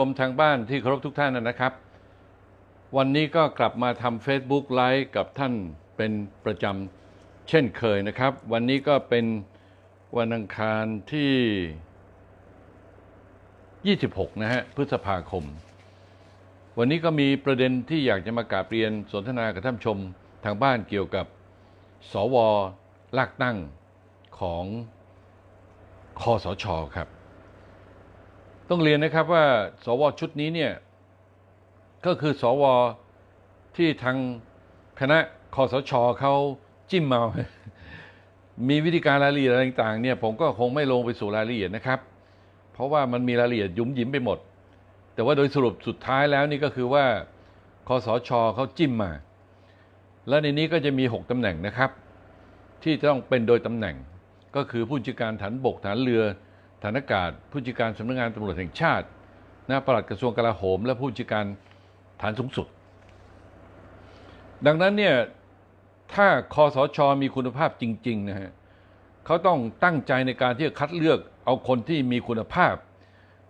ชมทางบ้านที่เคารพทุกท่านนะครับ วันนี้ก็กลับมาทำ Facebook ไลฟ์กับท่านเป็นประจำเช่นเคยนะครับ วันนี้ก็เป็นวันอังคารที่ 26 นะฮะพฤษภาคม วันนี้ก็มีประเด็นที่อยากจะมากราบเรียนสนทนากับท่านชมทางบ้านเกี่ยวกับ สวลากตั้งของคอสชครับ ต้องเรียนนะครับว่าสวชุดนี้เนี่ยก็คือสวที่ทางคณะคอสชเขาจิ้มมา มีวิธีการรายละเอียดอะไรต่างๆเนี่ยผมก็คงไม่ลงไปสู่รายละเอียดนะครับ เพราะว่ามันมีรายละเอียดยุมยิ้มไปหมด แต่ว่าโดยสรุปสุดท้ายแล้วนี่ก็คือว่าคอสชเขาจิ้มมา และในนี้ก็จะมี 6ตำแหน่งนะครับ ที่ต้องเป็นโดยตำแหน่งก็คือผู้จัดการฐานบกฐานเรือ ฐานอากาศ ผู้จัดการสำนักงานตำรวจแห่งชาตินะปลัดกระทรวงกลาโหม และผู้จัดการฐานสูงสุด ดังนั้นเนี่ยถ้าคอสชมีคุณภาพจริง ๆ นะฮะเขาต้องตั้งใจในการที่จะคัดเลือกเอาคนที่มีคุณภาพ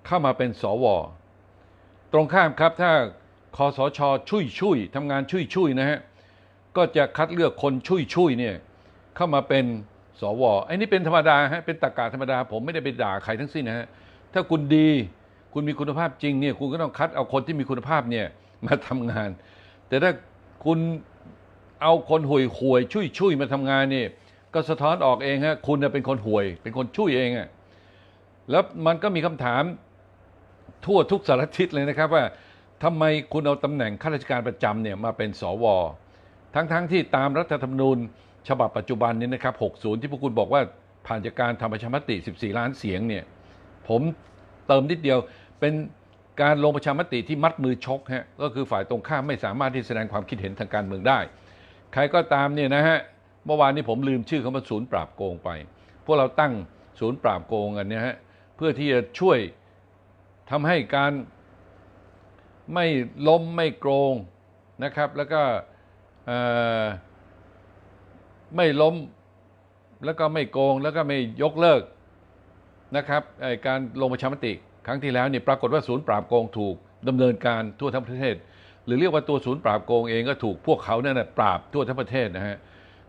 เข้ามาเป็นสว ตรงข้ามครับถ้าคอสชชุยชุยทำงานชุยชุยนะฮะก็จะคัดเลือกคนชุยชุยเนี่ยเข้ามาเป็น สวไอ้นี่เป็นธรรมดาฮะเป็นตากาธรรมดา ผมไม่ได้ไปด่าใครทั้งสิ้นนะฮะถ้าคุณดีคุณมีคุณภาพจริงเนี่ยคุณก็ต้องคัดเอาคนที่มีคุณภาพเนี่ยมาทำงาน แต่ถ้าคุณเอาคนห่วยห่วยชุยชุยมาทำงานเนี่ยก็สะท้อนออกเองฮะคุณน่ะเป็นคนห่วย เป็นคนชุยเองอะแล้วมันก็มีคำถามทั่วทุกสารทิศเลยนะครับว่าทำไมคุณเอาตำแหน่งข้าราชการประจำเนี่ยมาเป็นสว ทั้งๆทที่ตามรัฐธรรมนูญ ฉบับปัจจุบันนี้นะครับ 60 ที่พวกคุณบอกว่าผ่านจากการทำประชามติ 14 ล้านเสียงเนี่ย ผมเติมนิดเดียวเป็นการลงประชามติที่มัดมือชกฮะก็คือฝ่ายตรงข้ามไม่สามารถที่แสดงความคิดเห็นทางการเมืองได้ ใครก็ตามเนี่ยนะฮะเมื่อวานนี้ผมลืมชื่อเขามาศูนย์ปราบโกงไป พวกเราตั้งศูนย์ปราบโกงกันเนี่ยฮะเพื่อที่จะช่วยทำให้การไม่ล้มไม่โกงนะครับ แล้วก็ ไม่ล้มแล้วก็ไม่โกงแล้วก็ไม่ยกเลิกนะครับการลงประชามติครั้งที่แล้วเนี่ยปรากฏว่าศูนย์ปราบโกงถูกดำเนินการทั่วทั้งประเทศ หรือเรียกว่าตัวศูนย์ปราบโกงเองก็ถูกพวกเขาเนี่ยนะปราบทั่วทั้งประเทศนะฮะ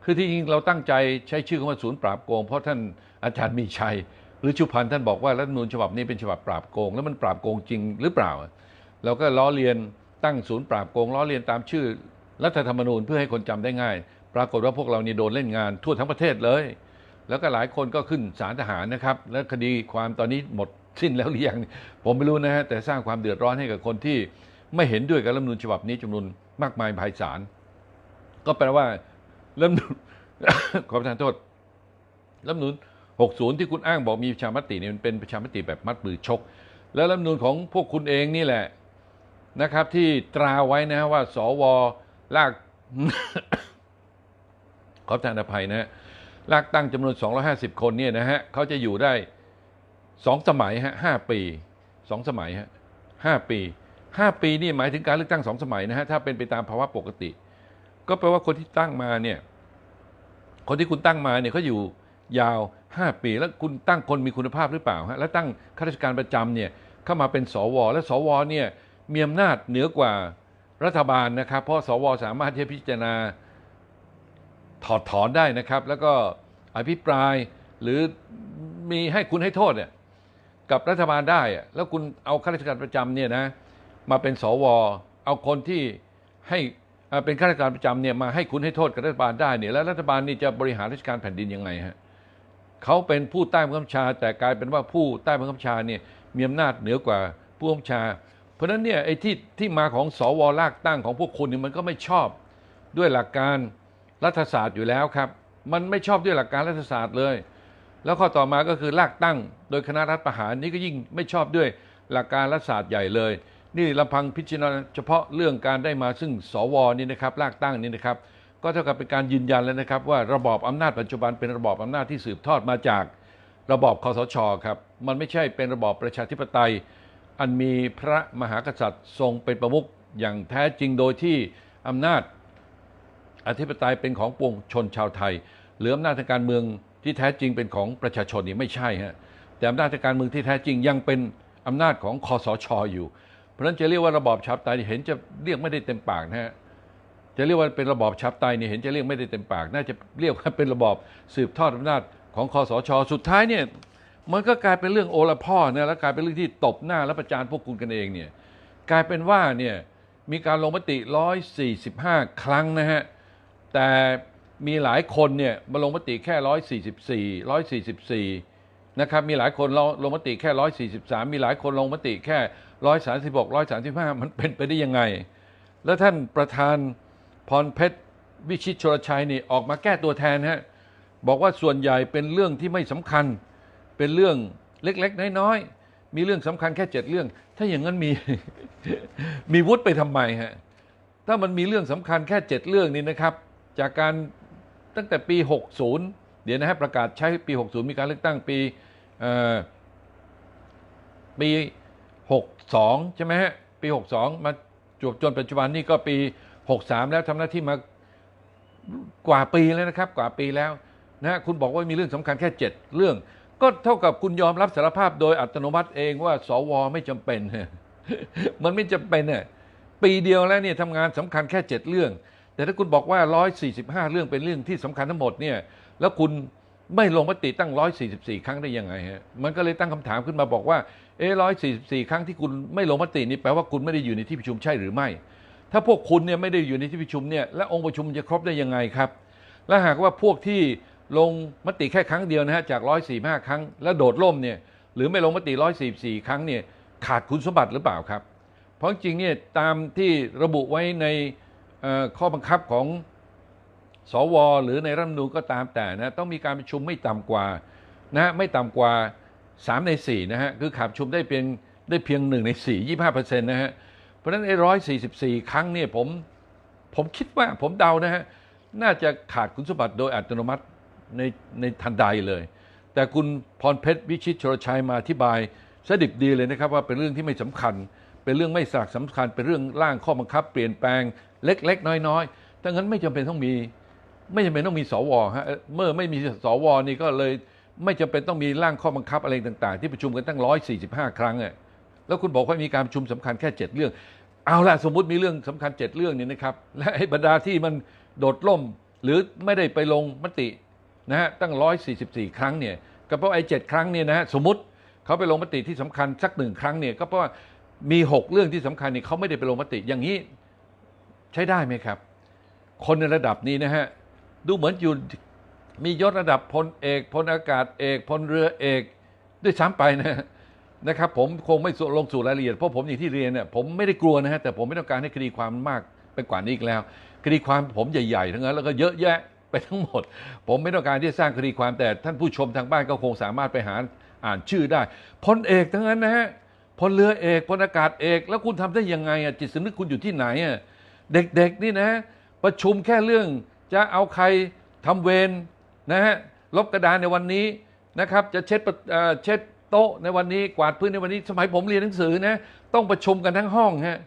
คือที่จริงเราตั้งใจใช้ชื่อคำว่าศูนย์ปราบโกง เพราะท่านอาจารย์มีชัย หรือชุพันธ์ท่านบอกว่ารัฐธรรมนูญฉบับนี้เป็นฉบับปราบโกง แล้วมันปราบโกงจริงหรือเปล่า เราก็ล้อเลียนตั้งศูนย์ปราบโกงล้อเลียนตามชื่อรัฐธรรมนูญเพื่อให้คนจำได้ง่าย ปรากฏว่าพวกเรานี่โดนเล่นงานทั่วทั้งประเทศเลย แล้วก็หลายคนก็ขึ้นศาลทหารนะครับ และคดีความตอนนี้หมดสิ้นแล้วหรือยังผมไม่รู้นะฮะแต่สร้างความเดือดร้อนให้กับคนที่ไม่เห็นด้วยกับรัฐมนูญฉบับนี้จำนวนมากมายภายศาลก็แปลว่ารัฐธรรมนูญขอประทานโทษรัฐมนูญ60 ที่คุณอ้างบอกมีประชามติเนี่ยมันเป็นประชามติแบบมัดมือชก แล้วรัฐมนูญของพวกคุณเองนี่แหละนะครับ ที่ตราไว้นะว่า สวลาก ขอประทานอภัยนะฮะลากตั้งจำนวน 250 คนเนี่ยนะฮะเขาจะอยู่ได้ 2 สมัยฮะ5ปี 2 สมัยฮะ5ปี 5 ปีนี่หมายถึงการเลือกตั้ง 2 สมัยนะฮะถ้าเป็นไปตามภาวะปกติ ก็แปลว่าคนที่ตั้งมาเนี่ยคนที่คุณตั้งมาเนี่ยเขาอยู่ยาว 5 ปี แล้วคุณตั้งคนมีคุณภาพหรือเปล่าฮะแล้วตั้งข้าราชการประจำเนี่ยเข้ามาเป็นสว และสวเนี่ยมีอำนาจเหนือกว่ารัฐบาลนะครับ เพราะสวสามารถที่จะพิจารณา ถอดถอนได้นะครับ แล้วก็อภิปรายหรือมีให้คุณให้โทษเนี่ยกับรัฐบาลได้ แล้วคุณเอาข้าราชการประจำเนี่ยนะมาเป็นสวเอาคนที่ให้เป็นข้าราชการประจำเนี่ยมาให้คุณให้โทษกับรัฐบาลได้เนี่ยแล้วรัฐบาลนี่จะบริหารราชการแผ่นดินยังไงฮะเขาเป็นผู้ใต้บังคับบัญชา แต่กลายเป็นว่าผู้ใต้บังคับบัญชาเนี่ยมีอำนาจเหนือกว่าผู้บังคับบัญชา เพราะฉะนั้นเนี่ยไอ้ที่ที่มาของสวลากตั้งของพวกคุณเนี่ยมันก็ไม่ชอบด้วยหลักการ รัฐศาสตร์อยู่แล้วครับ มันไม่ชอบด้วยหลักการรัฐศาสตร์เลย แล้วข้อต่อมาก็คือลากตั้ง โดยคณะรัฐประหารนี่ก็ยิ่งไม่ชอบด้วยหลักการรัฐศาสตร์ใหญ่เลย นี่ลำพังพิจารณาเฉพาะเรื่องการได้มาซึ่งสวนี่นะครับลากตั้งนี่นะครับ ก็เท่ากับเป็นการยืนยันแล้วนะครับ ว่าระบอบอำนาจปัจจุบันเป็นระบอบอำนาจที่สืบทอดมาจากระบอบคอสชครับมันไม่ใช่เป็นระบอบประชาธิปไตย อันมีพระมหากษัตริย์ทรงเป็นประมุขอย่างแท้จริงโดยที่อำนาจ อธิปไตยเป็นของปวงชนชาวไทยหรืออำนาจทางการเมืองที่แท้จริงเป็นของประชาชนนี่ไม่ใช่ฮะแต่อำนาจทางการเมืองที่แท้จริงยังเป็นอำนาจของคอสชอยู่ เพราะนั้นจะเรียกว่าระบอบฉับไตเห็นจะเรียกไม่ได้เต็มปากนะฮะจะเรียกว่าเป็นระบอบฉับไตเนี่ยเห็นจะเรียกไม่ได้เต็มปาก น่าจะเรียกว่าเป็นระบอบสืบทอดอำนาจของคอสช สุดท้ายเนี่ยมันก็กลายเป็นเรื่องโอละพ่อนะแล้วกลายเป็นเรื่องที่ตบหน้าและประจานพวกคุณกันเองเนี่ยกลายเป็นว่าเนี่ยมีการลงมติ 145 ครั้งนะฮะ แต่มีหลายคนเนี่ยมาลงมติแค่ 144 144 นะครับ มีหลายคนลงลงมติแค่ 143 มีหลายคนลงมติแค่ 136 135 มันเป็นไปได้ยังไง แล้วท่านประธานพรเพชรวิชิตชลชัยนี่ออกมาแก้ตัวแทนฮะบอกว่าส่วนใหญ่เป็นเรื่องที่ไม่สำคัญ เป็นเรื่องเล็กๆ น้อยๆ มีเรื่องสำคัญแค่เจ็ดเรื่อง ถ้าอย่างนั้นมีมีวุฒิไปทำไมฮะถ้ามันมีเรื่องสำคัญแค่เจ็ดเรื่องนี้นะครับ จากการตั้งแต่ปี 60 เดี๋ยวนะฮะประกาศใช้ปี 60 มีการเลือกตั้งปีปี 62 ใช่ไหมฮะ ปี 62 มาจวบจนปัจจุบันนี่ก็ปี 63 แล้วทำหน้าที่มากว่าปีแล้วนะครับ กว่าปีแล้วนะฮะคุณบอกว่ามีเรื่องสำคัญแค่ 7 เรื่อง ก็เท่ากับคุณยอมรับสารภาพโดยอัตโนมัติเองว่า สวไม่จำเป็น มันไม่จำเป็นเนี่ยปีเดียวแล้วเนี่ยทำงานสำคัญแค่ 7 เรื่อง แต่ถ้าคุณบอกว่า 145 เรื่องเป็นเรื่องที่สำคัญทั้งหมดเนี่ยแล้วคุณไม่ลงมติตั้ง 144 ครั้งได้ยังไงฮะมันก็เลยตั้งคำถามขึ้นมาบอกว่าเออ144ครั้งที่คุณไม่ลงมตินี่แปลว่าคุณไม่ได้อยู่ในที่ประชุมใช่หรือไม่ ถ้าพวกคุณเนี่ยไม่ได้อยู่ในที่ประชุมเนี่ยและองค์ประชุมจะครบได้ยังไงครับ และหากว่าพวกที่ลงมติแค่ครั้งเดียวนะฮะจาก145ครั้ง แล้วโดดล่มเนี่ยหรือไม่ลงมติ144ครั้งเนี่ยขาดคุณสมบัติหรือเปล่าครับ เพราะจริงเนี่ยตามที่ระบุไว้ใน ข้อบังคับของสวหรือในรัฐมนูญก็ตามแต่นะต้องมีการประชุมไม่ต่ำกว่านะฮะไม่ต่ำกว่า 3 ใน4นะฮะคือขาดชุมได้เพียงได้เพียง 1 ใน 4 25เปอร์เซ็นต์นะฮะเพราะฉะนั้นไอ้ร้อยสี่สิบสี่ครั้งเนี่ยผมผมคิดว่าผมเดานะฮะน่าจะขาดคุณสมบัติโดยอัตโนมัติในในทันใดเลย แต่คุณพรเพชรวิชิตชรชัยมาอธิบายสดิบดีเลยนะครับว่าเป็นเรื่องที่ไม่สำคัญ เป็นเรื่องไม่สากสำคัญ เป็นเรื่องร่างข้อบังคับ เปลี่ยนแปลงเล็ก ๆ น้อยๆดังนั้นไม่จำเป็นต้องมี ไม่จำเป็นต้องมีสวฮะเมื่อไม่มีสวนี่ก็เลยไม่จำเป็นต้องมีร่างข้อบังคับอะไรต่าง ๆ ที่ประชุมกันตั้ง 145 ครั้งอะแล้วคุณบอกว่ามีการประชุมสำคัญแค่ 7 เรื่อง เอาล่ะสมมุติมีเรื่องสำคัญ 7 เรื่องนี่นะครับ และไอ้บรรดาที่มันโดดล่ม หรือไม่ได้ไปลงมตินะฮะตั้ง 144 ครั้งเนี่ยก็เพราะไอ้7ครั้งเนี่ยนะฮะสมมติเขาไปลงมติที่สำคัญสักหนึ่งครั้งเนี่ยก็เพราะว่า มี 6 เรื่องที่สำคัญนี่เขาไม่ได้ไปลงมติอย่างนี้ใช้ได้ไหมครับ คนในระดับนี้นะฮะดูเหมือนอยู่มียศระดับพลเอกพลอากาศเอกพลเรือเอกด้วยซ้ำไปนะนะครับผมคงไม่ลงสู่รายละเอียดเพราะผมอย่างที่เรียนเนี่ยผมไม่ได้กลัวนะฮะแต่ผมไม่ต้องการให้คดีความมากไปกว่านี้อีกแล้ว คดีความผมใหญ่ๆทั้งนั้นแล้วก็เยอะแยะไปทั้งหมด ผมไม่ต้องการที่จะสร้างคดีความแต่ท่านผู้ชมทางบ้านก็คงสามารถไปหาอ่านชื่อได้พลเอกทั้งนั้นนะฮะ พลเรือเอกพลอากาศเอก แล้วคุณทำได้ยังไงอะจิตสำนึกคุณอยู่ที่ไหนอะเด็กๆนี่นะ ประชุมแค่เรื่องจะเอาใครทำเวรนะฮะลบกระดานในวันนี้นะครับ จะเช็ดเช็ดโต๊ะในวันนี้กวาดพื้นในวันนี้ สมัยผมเรียนหนังสือนะต้องประชุมกันทั้งห้องฮะ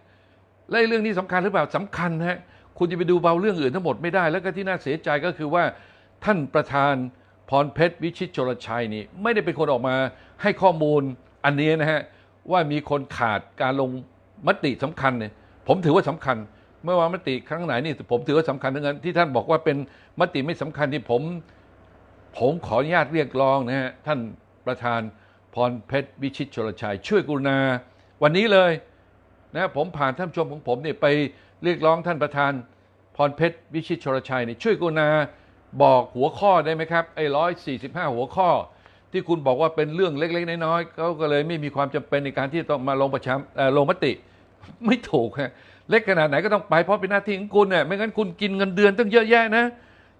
และเรื่องนี้สำคัญหรือเปล่าสำคัญฮะคุณจะไปดูเบาเรื่องอื่นทั้งหมดไม่ได้ แล้วก็ที่น่าเสียใจก็คือว่าท่านประธานพรเพชรวิชิตชลชัยนี่ไม่ได้เป็นคนออกมาให้ข้อมูลอันนี้นะฮะ ว่ามีคนขาดการลงมติสำคัญเนี่ยผมถือว่าสำคัญ เมื่อวานมติครั้งไหนนี่ผมถือว่าสำคัญทั้งนั้นที่ท่านบอกว่าเป็นมติไม่สำคัญที่ผม ผมขออนุญาตเรียกร้องนะฮะท่านประธานพรเพชรวิชิตชลชัย ช่วยกรุณา วันนี้เลยนะผมผ่านท่านชมของผมเนี่ยไปเรียกร้องท่านประธานพรเพชรวิชิตชลชัยเนี่ยช่วยกรุณาบอกหัวข้อได้ไหมครับไอ้ร้อยสี่สิบห้าหัวข้อ ที่คุณบอกว่าเป็นเรื่องเล็ก ๆ น้อยๆเขาก็เลยไม่มีความจำเป็นในการที่ต้องมาลงประชามลงมติ ไม่ถูกฮะเล็กขนาดไหนก็ต้องไปเพราะเป็นหน้าที่ของคุณเนี่ยไม่งั้นคุณกินเงินเดือนตั้งเยอะแยะนะ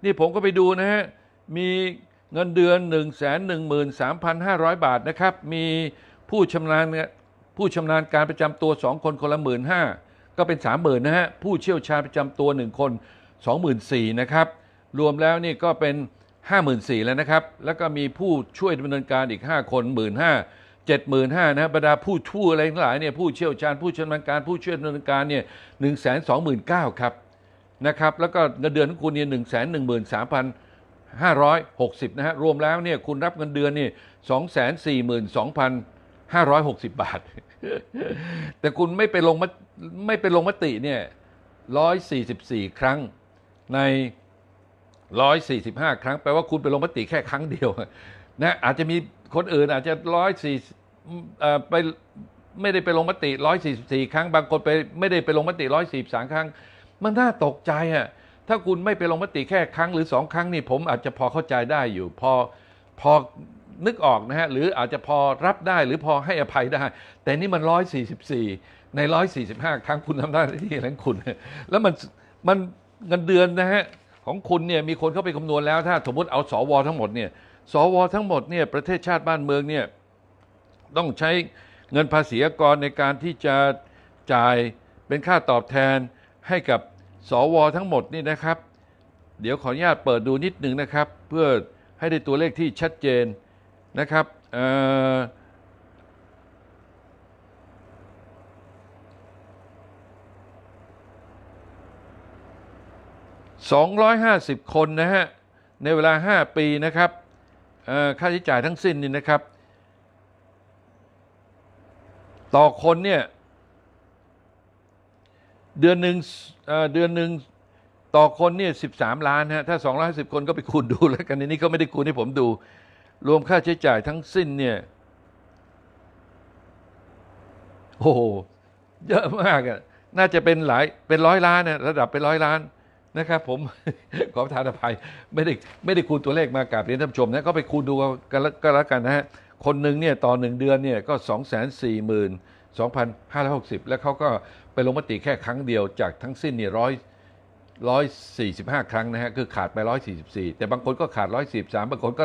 นี่ผมก็ไปดูนะฮะมีเงินเดือน 1 1 3 5 0 0 บาทนะครับ มีผู้ชำนาญผู้ชำนาญการประจำตัว 2 คนคนละหมื่นห้าก็เป็น 3 0,000นะฮะผู้เชี่ยวชาญประจำตัว 1 คน 24,000นะครับรวมแล้วนี่ก็เป็น 54,000แล้วนะครับ แล้วก็มีผู้ช่วยดำเนินการอีก 5 คน 1 5 0 0 0 75,000นะบรรดาผู้ช่วยอะไรทั้งหลายเนี่ยผู้เชี่ยวชาญผู้ชำนาญการผู้ช่วยดำเนินการเนี่ย1 2 9 0 0 0ครับนะครับแล้วก็เงินเดือนของคุณเนี่ยหนึ่งแสนหนึ่งหมื่นสามพันห้าร้อยหกสิบนะฮะรวมแล้วเนี่ยคุณรับเงินเดือนนี่สองแสนสี่หมื่นสองพัน560 บาท แต่คุณไม่ไปลงมไม่ไปลงมติเนี่ย144 ครั้งใน 145 ครั้ง แปลว่าคุณไปลงมติแค่ครั้งเดียวนะอาจจะมีคนอื่นอาจจะ104เอ่ไปไม่ได้ไปลงมติ 144 ครั้ง บางคนไปไม่ได้ไปลงมติ 143 ครั้ง มันน่าตกใจอะถ้าคุณไม่ไปลงมติแค่ครั้งหรือสองครั้งนี่ผมอาจจะพอเข้าใจได้อยู่ พอพอนึกออกนะฮะหรืออาจจะพอรับได้หรือพอให้อภัยได้ แต่นี่มัน 144 ใน 145 ครั้งคุณทำหน้าที่ของคุณ แล้วมันมันเงินเดือนนะฮะ ของคุณเนี่ยมีคนเข้าไปคำนวณแล้ว ถ้าสมมติเอาสวทั้งหมดเนี่ยสวทั้งหมดเนี่ยประเทศชาติบ้านเมืองเนี่ยต้องใช้เงินภาษีกรในการที่จะจ่ายเป็นค่าตอบแทนให้กับสวทั้งหมดนี่นะครับ เดี๋ยวขออนุญาตเปิดดูนิดหนึ่งนะครับ เพื่อให้ได้ตัวเลขที่ชัดเจนนะครับเอ่อ 250 คนนะฮะ ในเวลา 5 ปีนะครับค่าใช้จ่ายทั้งสิ้นนี่นะครับ ต่อคนเนี่ย เดือนหนึ่งเเดือนหนึ่งต่อคนเนี่ย13ล้านฮะถ้า250คนก็ไปคูณดูแล้วกันในนี้ก็ไม่ได้คูณให้ผมดู รวมค่าใช้จ่ายทั้งสิ้นเนี่ยโอ้โหเยอะมากอะน่าจะเป็นหลายเป็นร้อยล้านนะระดับเป็นร้อยล้าน นะครับผม ขอประทานอภัยไม่ได้ไม่ได้คูณตัวเลขมากราบเรียนท่านผู้ชมนะก็ไปคูณดูกันแล้วก็แล้วกันนะฮะคนหนึ่งเนี่ยต่อหนึ่งเดือนเนี่ยก็ 2 4 2 5 6 0 แล้วเขาก็ไปลงมติแค่ครั้งเดียวจากทั้งสิ้นเนี่ยร้อยร้อยสี่สิบห้าครั้งนะฮะคือขาดไปร้อยสี่สิบสี่แต่บางคนก็ขาดร้อยสิบสามบางคนก็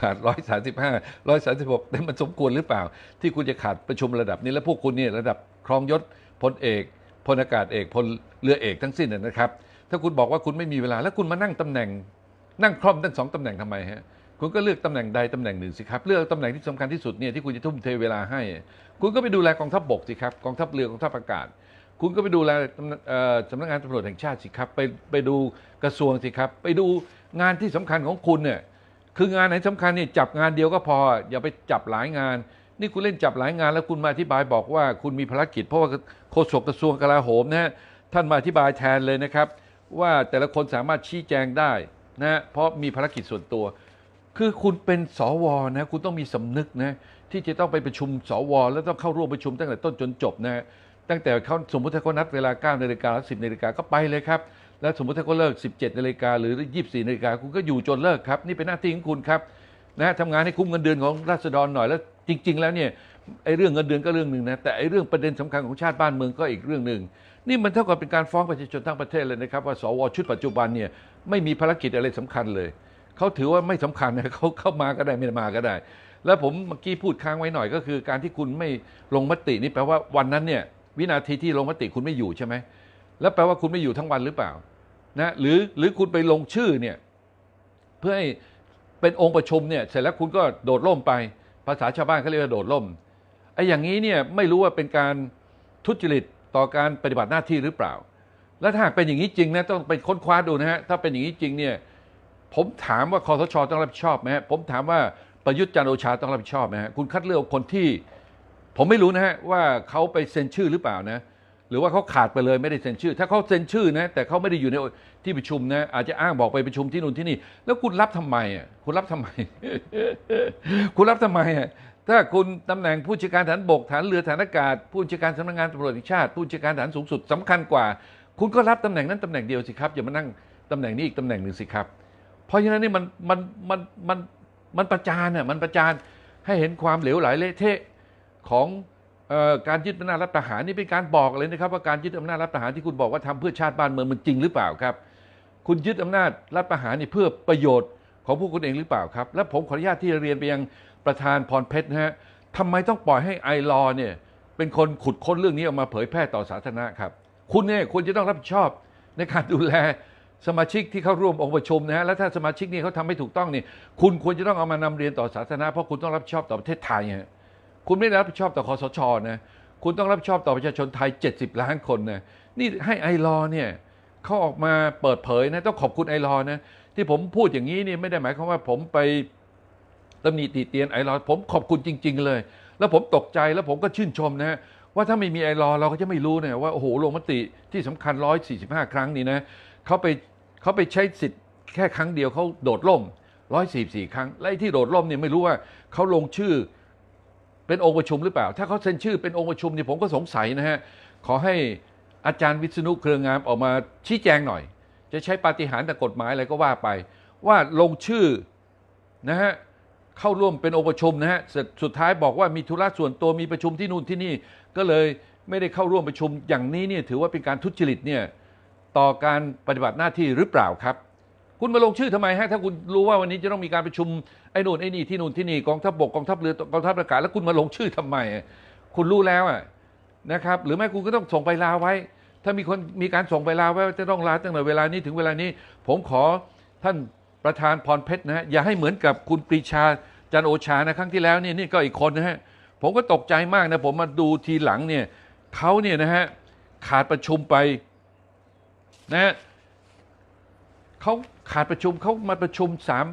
ขาดร้อยสามสิบห้าร้อยสามสิบหกแต่มันสมควรหรือเปล่า ที่คุณจะขาดประชุมระดับนี้ แล้วพวกคุณเนี่ยระดับครองยศพลเอกพลอากาศเอกพลเรือเอกทั้งสิ้นนะนะครับ ถ้าคุณบอกว่าคุณไม่มีเวลา แล้วคุณมานั่งตำแหน่ง นั่งคล่อมตั้งสองตำแหน่งทำไมฮะคุณก็เลือกตำแหน่งใดตำแหน่งหนึ่งสิครับ เลือกตำแหน่งที่สำคัญที่สุดเนี่ยที่คุณจะทุ่มเทเวลาให้ คุณก็ไปดูแลกองทัพบกสิครับกองทัพเรือกองทัพอากาศ คุณก็ไปดูแลอ่อสำนักงานตำรวจแห่งชาติสิครับ ไปไปดูกระทรวงสิครับ ไปดูงานที่สำคัญของคุณเนี่ยคืองานไหนสำคัญเนี่ยจับงานเดียวก็พอ อย่าไปจับหลายงาน นี่คุณเล่นจับหลายงาน แล้วคุณมาอธิบายบอกว่าคุณมีภารกิจ เพราะว่าโฆษกกระทรวงกลาโหมนะฮะท่านมาอธิบายแทนเลยนะครับ ว่าแต่ละคนสามารถชี้แจงได้นะเพราะมีภารกิจส่วนตัว คือคุณเป็นสวนะคุณต้องมีสำนึกนะที่จะต้องไปประชุมสว แล้วต้องเข้าร่วมประชุมตั้งแต่ต้นจนจบนะตั้งแต่เขาสมมติถ้าเขานัดเวลา9นาฬิกา10นาฬิกาก็ไปเลยครับ แล้วสมมติถ้าเขาเลิก 17นาฬิกาหรือ 24นาฬิกาคุณก็อยู่จนเลิกครับนี่เป็นหน้าที่ของคุณครับนะทำงานให้คุ้มเงินเดือนของราษฎรหน่อยแล้วจริง ๆ แล้วเนี่ยไอ้เรื่องเงินเดือนก็เรื่องหนึ่งนะแต่ไอ้เรื่องประเด็นสำคัญของชาติบ้านเมืองก็อีกเรื่องหนึ่ง นี่มันเท่ากับเป็นการฟ้องประชาชนทั้งประเทศเลยนะครับว่าสวชุดปัจจุบันเนี่ยไม่มีภารกิจอะไรสำคัญเลยเขาถือว่าไม่สำคัญนะเขาเข้ามาก็ได้ไม่มาก็ได้ แล้วผมเมื่อกี้พูดค้างไว้หน่อยก็คือ การที่คุณไม่ลงมตินี่แปลว่าวันนั้นเนี่ยวินาทีที่ลงมติคุณไม่อยู่ใช่ไหมแล้วแปลว่าคุณไม่อยู่ทั้งวันหรือเปล่านะหรือหรือคุณไปลงชื่อเนี่ยเพื่อให้เป็นองค์ประชุมเนี่ยเสร็จแล้วคุณก็โดดร่มไป ภาษาชาวบ้านเขาเรียกว่าโดดร่มไอ้อย่างนี้เนี่ยไม่รู้ว่าเป็นการทุจริต ต่อการปฏิบัติหน้าที่หรือเปล่า แล้วถ้าหากเป็นอย่างนี้จริงนะต้องไปค้นคว้าดูนะฮะถ้าเป็นอย่างนี้จริงเนี่ยผมถามว่าคอสชต้องรับผิดชอบไหมฮะผมถามว่าประยุทธ์จันโอชาต้องรับผิดชอบไหมฮะคุณคัดเลือกคนที่ ผมไม่รู้นะฮะว่าเขาไปเซ็นชื่อหรือเปล่านะหรือว่าเขาขาดไปเลยไม่ได้เซ็นชื่อ ถ้าเขาเซ็นชื่อนะแต่เขาไม่ได้อยู่ในที่ประชุมนะอาจจะอ้างบอกไปประชุมที่นู่นที่นี่ แล้วคุณรับทำไมอะคุณรับทำไม คุณรับทำไมอะ ถ้าคุณตำแหน่งผู้จัดการฐานบกฐานเรือฐานอากาศ ผู้จัดการสำนักงานตำรวจแห่งชาติผู้จัดการฐานสูงสุดสำคัญกว่า คุณก็รับตำแหน่งนั้นตำแหน่งเดียวสิครับอย่ามานั่งตำแหน่งนี้อีกตำแหน่งหนึ่งสิครับ เพราะฉะนั้นนี่มันมันมันมันมันประจานอะมันประจานให้เห็นความเหลวไหลเละเทะของเอ่อการยึดอำนาจรัฐประหารนี่เป็นการบอกเลยนะครับ ว่าการยึดอำนาจรัฐประหารที่คุณบอกว่าทำเพื่อชาติบ้านเมืองมันจริงหรือเปล่าครับ คุณยึดอำนาจรัฐประหารนี่เพื่อประโยชน์ของพวกคุณเองหรือเปล่าครับ และผมขออนุญาตที่จะเรียนไปยัง ประธานพรเพชรนะฮะทำไมต้องปล่อยให้ไอรอว์เนี่ยเป็นคนขุดค้นเรื่องนี้ออกมาเผยแพร่ต่อสาธารณะครับ คุณเนี่ยควรจะต้องรับผิดชอบในการดูแลสมาชิกที่เข้าร่วมองค์ประชุมนะฮะและถ้าสมาชิกนี่เขาทำไม่ถูกต้องนี่คุณควรจะต้องเอามานำเรียนต่อสาธารณะเพราะคุณต้องรับผิดชอบต่อประเทศไทยฮะคุณไม่ได้รับผิดชอบต่อคอสชนะคุณต้องรับผิดชอบต่อประชาชนไทย 70 ล้านคนนะนี่ให้ไอรอว์เนี่ยเขาออกมาเปิดเผยนะต้องขอบคุณไอรอว์นะที่ผมพูดอย่างนี้นี่ไม่ได้หมายความว่าผมไป ตำหนิติเตียนไอรอผมขอบคุณจริง ๆ เลย แล้วผมตกใจแล้วผมก็ชื่นชมนะฮะว่าถ้าไม่มีไอรอเราก็จะไม่รู้เนี่ยว่าโอ้โหลงมติที่สำคัญ 145 ครั้งนี่นะเขาไปเขาไปใช้สิทธิ์แค่ครั้งเดียวเขาโดดล่ม 144 ครั้งและที่โดดล่มเนี่ยไม่รู้ว่าเขาลงชื่อเป็นองค์ประชุมหรือเปล่า ถ้าเขาเซ็นชื่อเป็นองค์ประชุมเนี่ยผมก็สงสัยนะฮะขอให้อาจารย์วิษณุเครืองามออกมาชี้แจงหน่อย จะใช้ปาฏิหาริย์แต่กฎหมายอะไรก็ว่าไป ว่าลงชื่อนะฮะ เข้าร่วมเป็นองค์ประชุมนะฮะส,สุดท้ายบอกว่ามีธุระส่วนตัวมีประชุมที่นู่นที่นี่ ก็เลยไม่ได้เข้าร่วมประชุมอย่างนี้เนี่ยถือว่าเป็นการทุจริตเนี่ยต่อการปฏิบัติหน้าที่หรือเปล่าครับ คุณมาลงชื่อทำไมฮะถ้าคุณรู้ว่าวันนี้จะต้องมีการประชุมไอ้นู่นไอ้นี่ที่นู่นที่นี่กองทัพบกกองทัพเรือกองทัพอากาศแล้วคุณมาลงชื่อทำไม คุณรู้แล้วอะนะครับหรือไม่คุณก็ต้องส่งไปลาไว้ ถ้ามีคนมีการส่งไปลาไว้จะต้องลาตั้งแต่เวลานี้ถึงเวลานี้ ผมขอท่าน ประธานพรเพชรนะฮะอย่าให้เหมือนกับคุณปรีชาจันโอชานะครั้งที่แล้วเนี่ยนี่ก็อีกคนนะฮะผมก็ตกใจมากนะผมมาดูทีหลังเนี่ยเขาเนี่ยนะฮะขาดประชุมไปนะฮะเขาขาดประชุมเขามาประชุมสาม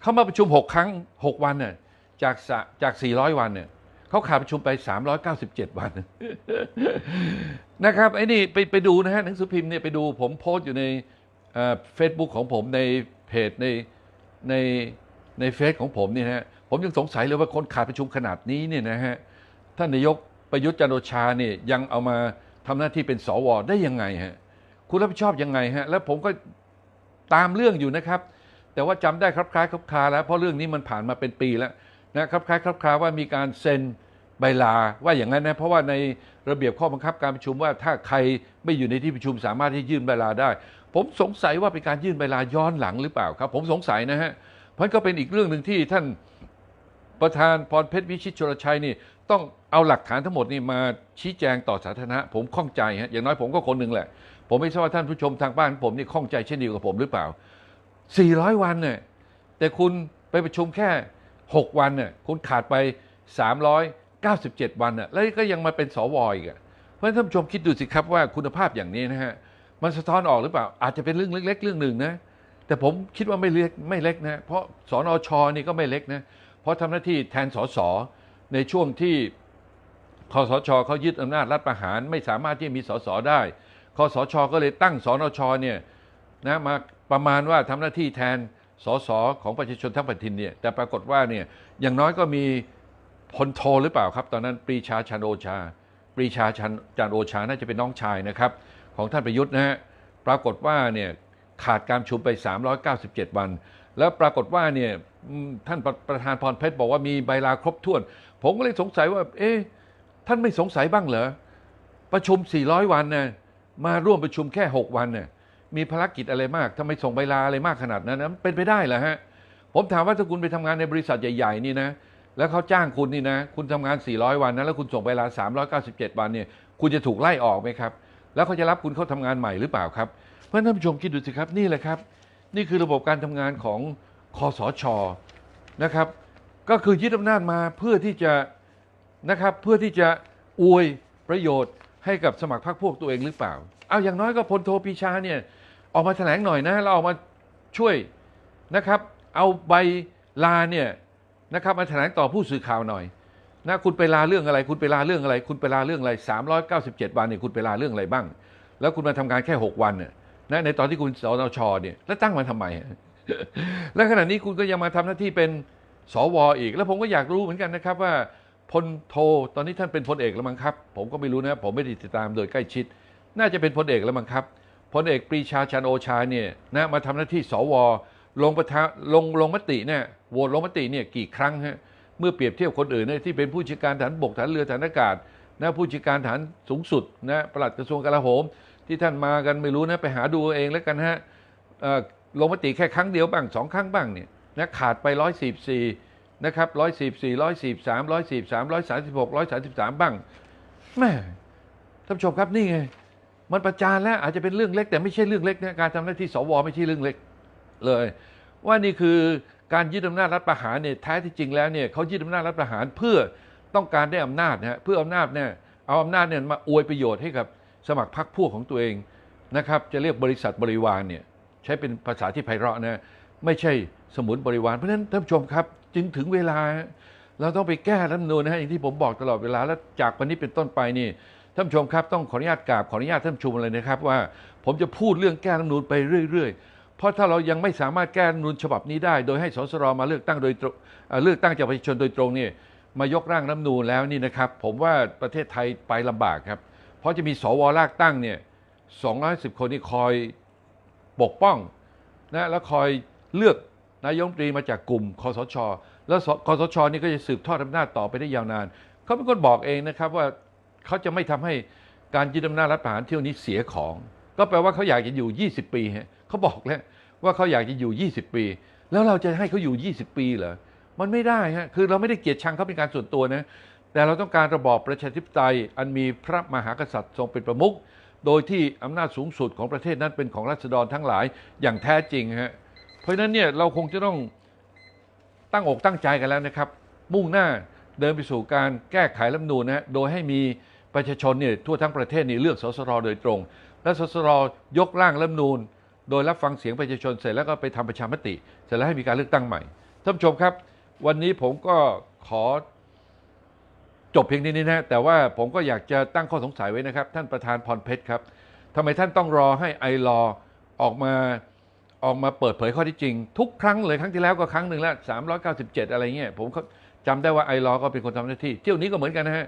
เขามาประชุมหกครั้งหกวันเนี่ยจากจากสี่ร้อยวันเนี่ยเขาขาดประชุมไปสามร้อยเก้าสิบเจ็ดวันนะครับไอ้นี่ไปไปดูนะฮะหนังสือพิมพ์เนี่ยไปดูผมโพสต์อยู่ในเฟซบุ๊กของผมใน เพจในในในเฟซของผมเนี่ยนะฮะผมยังสงสัยเลยว่าคนขาดประชุมขนาดนี้เนี่ยนะฮะท่านนายกประยุทธ์จันโอชาเนี่ยยังเอามาทำหน้าที่เป็นสวได้ยังไงฮะคุณรับผิดชอบยังไงฮะแล้วผมก็ตามเรื่องอยู่นะครับ แต่ว่าจำได้ครับคล้ายครับคาแล้วเพราะเรื่องนี้มันผ่านมาเป็นปีแล้วนะครับคล้ายครับคาว่ามีการเซ็นใบลาว่าอย่างนั้นนะเพราะว่าในระเบียบข้อบังคับการประชุมว่าถ้าใครไม่อยู่ในที่ประชุมสามารถที่ยื่นใบลาได้ ผมสงสัยว่าเป็นการยื่นใบลาย้อนหลังหรือเปล่าครับ ผมสงสัยนะฮะเพราะก็เป็นอีกเรื่องหนึ่งที่ท่านประธานพรเพชรวิชิตชลชัยนี่ต้องเอาหลักฐานทั้งหมดนี่มาชี้แจงต่อสาธารณะผมข้องใจฮะอย่างน้อยผมก็คนหนึ่งแหละ ผมไม่ทราบว่าท่านผู้ชมทางบ้านผมนี่ข้องใจเช่นเดียวกับผมหรือเปล่า 400 วันเนี่ยแต่คุณไปประชุมแค่ 6 วันเนี่ยคุณขาดไป 397 วันน่ะแล้วก็ยังมาเป็นสวอีกอะเพราะนั้นท่านผู้ชมคิดดูสิครับว่าคุณภาพอย่างนี้นะฮะ มันสะท้อนออกหรือเปล่า อาจจะเป็นเรื่องเล็ก ๆ เรื่องหนึ่งนะ แต่ผมคิดว่าไม่เล็กไม่เล็กนะ เพราะสอนอชนี่ก็ไม่เล็กนะ เพราะทำหน้าที่แทนสสในช่วงที่คอสชเขายึดอำนาจรัฐประหาร ไม่สามารถที่จะมีสสได้คอสชก็เลยตั้งสนชเนี่ยนะมาประมาณว่าทำหน้าที่แทนสสของประชาชนทั้งแผ่นดินเนี่ยแต่ปรากฏว่าเนี่ยอย่างน้อยก็มีพลโทหรือเปล่าครับ ตอนนั้นปรีชาชันโอชา ปรีชาชันจันโอชาน่าจะเป็นน้องชายนะครับ ของท่านประยุทธ์นะฮะปรากฏว่าเนี่ยขาดการประชุมไป 397 วัน แล้วปรากฏว่าเนี่ยท่านประประธานพรเพชรบอกว่ามีใบลาครบถ้วน ผมก็เลยสงสัยว่า เอ๊ะท่านไม่สงสัยบ้างเหรอประชุม 400 วันนะมาร่วมประชุมแค่ 6 วันเนี่ยมีภารกิจอะไรมากทำไมส่งใบลาอะไรมากขนาดนั้นนะเป็นไปได้เหรอฮะ ผมถามว่าถ้าคุณไปทำงานในบริษัทใหญ่ๆนี่นะ แล้วเขาจ้างคุณนี่นะ คุณทำงาน 400 วันนะ แล้วคุณส่งใบลา 397 วันเนี่ย คุณจะถูกไล่ออกไหมครับ แล้วเขาจะรับคุณเข้าทำงานใหม่หรือเปล่าครับ เพราะท่านผู้ชมคิดดูสิครับนี่แหละครับ นี่คือระบบการทำงานของคอสชนะครับ ก็คือยึดอำนาจมาเพื่อที่จะนะครับเพื่อที่จะอวยประโยชน์ให้กับสมัครพรรคพวกตัวเองหรือเปล่า เอาอย่างน้อยก็พลโทปีชาเนี่ยออกมาแถลงหน่อยนะเราออกมาช่วยนะครับ เอาใบลาเนี่ยนะครับมาแถลงต่อผู้สื่อข่าวหน่อย นะคุณไปลาเรื่องอะไร คุณไปลาเรื่องอะไร คุณไปลาเรื่องอะไร 397 วันเนี่ยคุณไปลาเรื่องอะไรบ้าง แล้วคุณมาทำงานแค่ 6 วันเนี่ยนะในตอนที่คุณสนชเนี่ยแล้วตั้งมาทำไม และขณะนี้คุณก็ยังมาทำหน้าที่เป็นสวอีก แล้วผมก็อยากรู้เหมือนกันนะครับว่าพลโทตอนนี้ท่านเป็นพลเอกแล้วมั้งครับ ผมก็ไม่รู้นะผมไม่ได้ติดตามโดยใกล้ชิด น่าจะเป็นพลเอกแล้วมั้งครับพลเอกปรีชาชันโอชาเนี่ยนะมาทำหน้าที่สวลงประทะลงลงมติเนี่ยโหวตลงมติเนี่ยกี่ครั้งฮะ เมื่อเปรียบเทียบคนอื่นเนี่ยที่เป็นผู้จัดการฐานบกฐานเรือฐานอากาศนะผู้จัดการฐานสูงสุดนะปลัดกระทรวงกลาโหม ที่ท่านมากันไม่รู้นะไปหาดูเองแล้วกันฮะอ่อลงมติแค่ครั้งเดียวบ้างสองครั้งบ้างเนี่ยนะขาดไปร้อยสิบสี่นะครับร้อยสิบสี่ร้อยสิบสามร้อยสิบสามร้อยสามสิบหกร้อยสามสิบสามบ้างแม่ท่านผู้ชมครับนี่ไงมันประจานแล้วอาจจะเป็นเรื่องเล็กแต่ไม่ใช่เรื่องเล็กนะการทำหน้าที่สวไม่ใช่เรื่องเล็กเลย ว่านี่คือ การยึดอำนาจรัฐประหารเนี่ยแท้ที่จริงแล้วเนี่ยเขายึดอำนาจรัฐประหารเพื่อต้องการได้อำนาจนะฮะเพื่ออำนาจเนี่ยเอาอำนาจเนี่ยมาอวยประโยชน์ให้กับสมัครพรรคพวกของตัวเองนะครับจะเรียกบริษัทบริวารเนี่ยใช้เป็นภาษาที่ไพเราะนะไม่ใช่สมุนบริวารเพราะฉะนั้นท่านผู้ชมครับ จึงถึงเวลา เราต้องไปแก้รัฐธรรมนูญนะฮะอย่างที่ผมบอกตลอดเวลาแล้วจากวันนี้เป็นต้นไปนี่ท่านผู้ชมครับต้องขออนุญาตกราบขออนุญาตท่านผู้ชมเลยนะครับว่า ผมจะพูดเรื่องแก้รัฐธรรมนูญไปเรื่อย ๆ เพราะถ้าเรายังไม่สามารถแก้รัฐธรรมนูญฉบับนี้ได้ โดยให้สสรมาเลือกตั้งโดยตรงเลือกตั้งจากประชาชนโดยตรงเนี่ยมายกร่างรัฐนูญแล้วนี่นะครับ ผมว่าประเทศไทยไปลำบากครับ เพราะจะมีสวลากตั้งเนี่ย210 คนนี่คอยปกป้องนะแล้วคอยเลือกนายกรัฐมนตรีมาจากกลุ่มคอสช แล้วคอสชนี่ก็จะสืบทอดอำนาจต่อไปได้ยาวนาน เขาเป็นคนบอกเองนะครับว่าเขาจะไม่ทำให้การยึดอำนาจรัฐประหารเที่ยวนี้เสียของ ก็แปลว่าเขาอยากจะอยู่ 20 ปีฮะ เขาบอกแล้วว่าเขาอยากจะอยู่ 20 ปี แล้วเราจะให้เขาอยู่ 20 ปีเหรอมันไม่ได้ฮะคือเราไม่ได้เกลียดชังเขาเป็นการส่วนตัวนะแต่เราต้องการระบอบประชาธิปไตย อันมีพระมหากษัตริย์ทรงเป็นประมุขโดยที่อำนาจสูงสุดของประเทศนั้นเป็นของรัษฎรทั้งหลายอย่างแท้จริงฮะเพราะฉะนั้นเนี่ยเราคงจะต้องตั้งอกตั้งใจกันแล้วนะครับ มุ่งหน้าเดินไปสู่การแก้ไขรัฐธรรมนูญนะฮะโดยให้มีประชาชนเนี่ยทั่วทั้งประเทศนี่เลือกสสรโดยตรง และสสรยกร่างรัฐธรรมนูญ โดยรับฟังเสียงประชาชนเสร็จแล้วก็ไปทำประชามติ เสร็จแล้วให้มีการเลือกตั้งใหม่ท่านผู้ชมครับ วันนี้ผมก็ขอจบเพียงนี้นะแต่ว่าผมก็อยากจะตั้งข้อสงสัยไว้นะครับ ท่านประธานพรเพชรครับทำไมท่านต้องรอให้ไอรอออกมาออกมาเปิดเผยข้อที่จริง ทุกครั้งเลยครั้งที่แล้วก็ครั้งหนึ่งแล้ว397 อะไรเงี้ยผมก็จำได้ว่าไอรอก็เป็นคนทำหน้าที่ เที่ยวนี้ก็เหมือนกันนะฮะ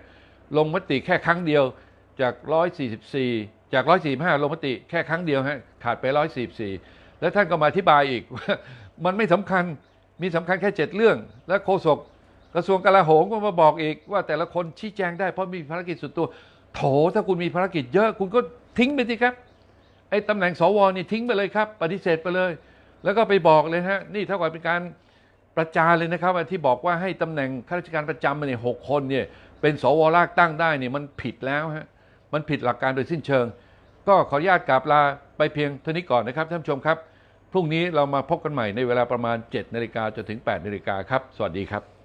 ลงมติแค่ครั้งเดียวจาก 144 จาก 145 ลงมติแค่ครั้งเดียวฮะขาดไป 144 แล้วท่านก็มาอธิบายอีกว่ามันไม่สำคัญมีสำคัญแค่ 7 เรื่อง และโฆษกกระทรวงกลาโหมก็มาบอกอีกว่าแต่ละคนชี้แจงได้เพราะมีภารกิจส่วนตัว โถถ้าคุณมีภารกิจเยอะคุณก็ทิ้งไปสิครับไอ้ตำแหน่งสวนี่ทิ้งไปเลยครับ ปฏิเสธไปเลย แล้วก็ไปบอกเลยฮะนี่เท่ากับเป็นการประจานเลยนะครับที่บอกว่าให้ตำแหน่งข้าราชการประจำมาเนี่ยหกคนเนี่ยเป็นสวลากตั้งได้เนี่ยมันผิดแล้วฮะมันผิดหลักการโดยสิ้นเชิง ก็ขออนุญาตกราบลาไปเพียงเท่านี้ก่อนนะครับท่านผู้ชมครับ พรุ่งนี้เรามาพบกันใหม่ในเวลาประมาณ7นาฬิกาจนถึง8นาฬิกาครับ สวัสดีครับ